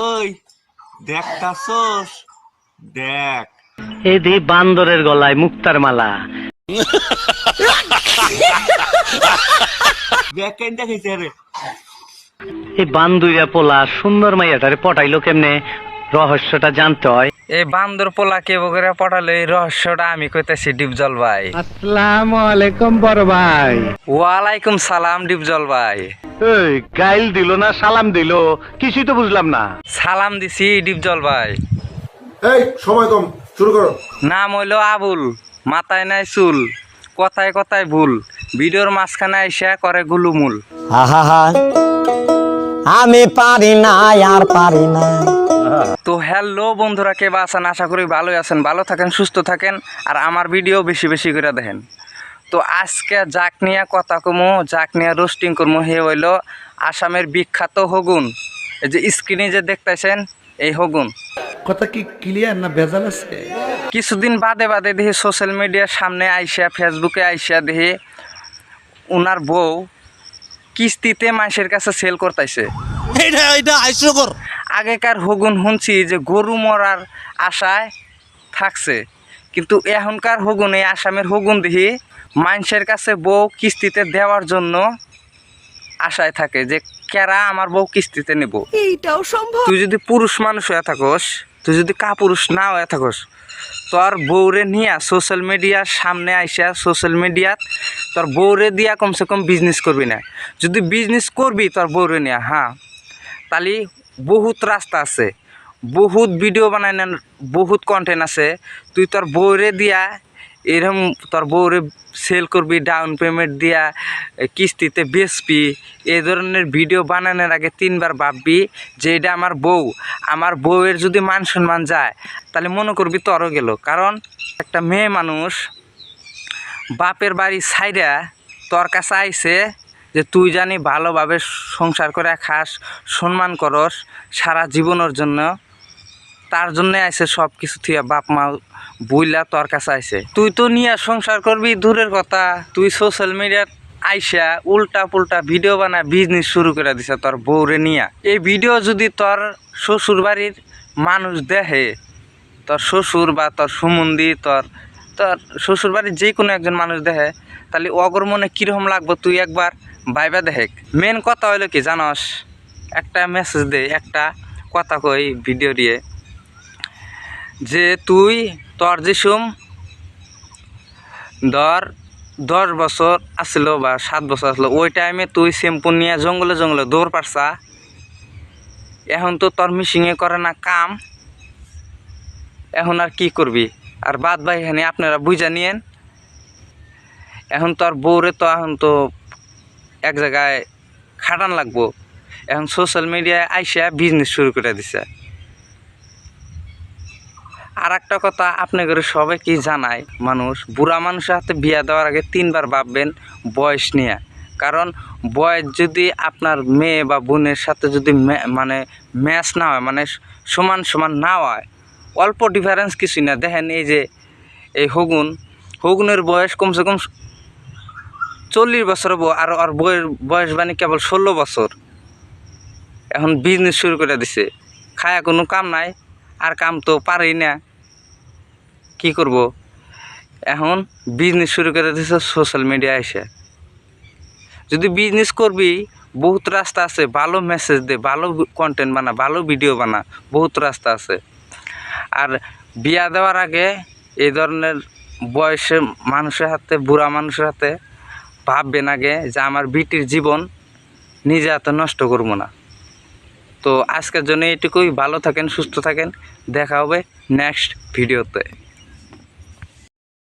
ওই দেখতাছস? দেখ। এদি বান্দরের গলায় মুক্তার মালা। দেখ দেখাইছে রে এই বান্দুইয়া পোলা সুন্দর মাইয়াটারে পটাইলো কেমনে? রহস্যটা জানতে হয়। এই বান্দর পোলা কে বগরে পটালো এই রহস্যটা আমি কইতেছি ডিপজল ভাই। আসসালামু আলাইকুম বড় ভাই। ওয়ালাইকুম সালাম ডিপজল ভাই। এই গাইল দিল না সালাম দিল কিছুই তো বুঝলাম না। সালাম দিছি ডিপজল ভাই। এই সময় কম শুরু করো। নাম হইল আবুল মাথায় নাই চুল কথায় কথায় ভুল ভিডিওর মাঝখানে আইসা করে গুলুমুল। আহা আমি পারি না আর পারি না। তো হ্যালো বন্ধুরা কে বা আছেন? আশা করি ভালোই আছেন। ভালো থাকেন সুস্থ থাকেন আর আমার ভিডিও বেশি বেশি করে দেখেন। তো আজকে যাক নিয়ে কথা কমু যাক নিয়ে রোস্টিং করব হে হইল আসামের বিখ্যাত হগুন। এই যে স্ক্রিনে যে দেখতেছেন এই হগুন। কথা কি ক্লিয়ার না ভেজাল আছে? কিছুদিন বাদে বাদে দেখি সোশ্যাল মিডিয়ার সামনে আইসা ফেসবুকে আইসা দেখি উনার বউ কিস্তিতে মানুষের কাছে সেল করতেছে এটা এটা আইসকর আগেকার হগুন শুনছি যে গরু মরার আশায় থাকছে। কিন্তু এখনকার হগুন এই আসামের হগুন দেখি মানুষের কাছে বউ কিস্তিতে দেওয়ার জন্য আশায় থাকে যে কেরা আমার বউ কিস্তিতে নেব? এইটাও সম্ভব। তুই যদি পুরুষ মানুষ হয়ে থাকস তুই যদি কাপুরুষ না হয়ে থাকস তোর বউরে নিয়া সোশ্যাল মিডিয়ার সামনে আইসা সোশ্যাল মিডিয়াত তোর বউরে দিয়া কমসে কম বিজনেস করবি না। যদি বিজনেস করবি তোর বউরে নিয়া হ্যাঁ। তাহলে বহুত রাস্তা আছে। বহুত ভিডিও বানাই না বহুত কন্টেন্ট আছে। তুই তোর বউরে দিয়া এরকম তোর বউরে সেল করবি ডাউন পেমেন্ট দিয়া কিস্তিতে বেচবি এই ধরনের ভিডিও বানানোর আগে তিনবার ভাববি যে এটা আমার বউ। আমার বউয়ের যদি মান সম্মান যায়, তাহলে মনে করবি তোরও গেল। কারণ একটা মেয়ে মানুষ বাপের বাড়ি সাইডা তোর কাছে আইছে যে তুই জানি ভালোভাবে সংসার করে খাস, সম্মান করস সারা জীবনের জন্য। তার জন্য আইছে সব কিছু থিয়া বাপ মা বইলা তোর কাছে আইছে। তুই তো নিয়ে সংসার করবি, দূরের কথা। তুই সোশ্যাল মিডিয়াত আইসা উল্টা পুল্টা ভিডিও বানা বিজনেস শুরু করে দিছে তোর বউরে নিয়া। এই ভিডিও যদি তোর শ্বশুর বাড়ির মানুষ দেখে, তোর শ্বশুর বা তোর সুমন্দি, তোর তোর শ্বশুর বাড়ির যে কোনো একজন মানুষ দেখে, তাহলে অগর মনে কীরকম লাগবো তুই একবার বাইবা দেখ মেন কথা হইল কি জানস? একটা মেসেজ দে, একটা কথা কই ভিডিও দিয়ে। যে তুই তোর যেসম ধর দশ বছর আসছিল বা সাত বছর আসলো ওই টাইমে তুই শ্যাম্পু নিয়ে জঙ্গলে জঙ্গলে দৌড় পারছা। এখন তো তোর মিশিংয়ে করে না কাম। এখন আর কি করবি? আর বাদ ভাই এখানে আপনারা বুঝা নিয়েন। এখন তো আর বউরে তো এখন তো এক জায়গায় খাটান লাগবো। এখন সোশ্যাল মিডিয়ায় আইসা বিজনেস শুরু করে দিছে। আর একটা কথা আপনাদের সবাই কি জানায় মানুষ, বুড়া মানুষের হাতে বিয়া দেওয়ার আগে তিনবার ভাববেন বয়স নিয়ে। কারণ বয়স যদি আপনার মেয়ে বা বোনের সাথে যদি মানে ম্যাচ না হয় মানে সমান সমান না হয়, অল্প ডিফারেন্স কিছুই না। দেখেন এই যে, এই হগুন, হগুনের বয়স কমসে কম চল্লিশ বছর আর ওর বইয়ের বয়স মানে কেবল ষোলো বছর। এখন বিজনেস শুরু করে দিছে। খায়া কোনো কাম নাই, আর কাম তো পারেই না। কি করব? এখন বিজনেস শুরু করে দিছে সোশ্যাল মিডিয়া এসে। যদি বিজনেস করবি, বহুত রাস্তা আছে, ভালো মেসেজ দে, ভালো কন্টেন্ট বানা, ভালো ভিডিও বানা, বহুত রাস্তা আছে। আর বিয়া দেওয়ার আগে এই ধরনের বয়সে মানুষের হাতে, বুড়া মানুষের হাতে ভাববেন আগে যে আমার বিটির জীবন নিজে হাতে নষ্ট করব না। তো আজকের জন্য এটুকুই ভালো থাকেন, সুস্থ থাকেন। দেখা হবে নেক্সট ভিডিওতে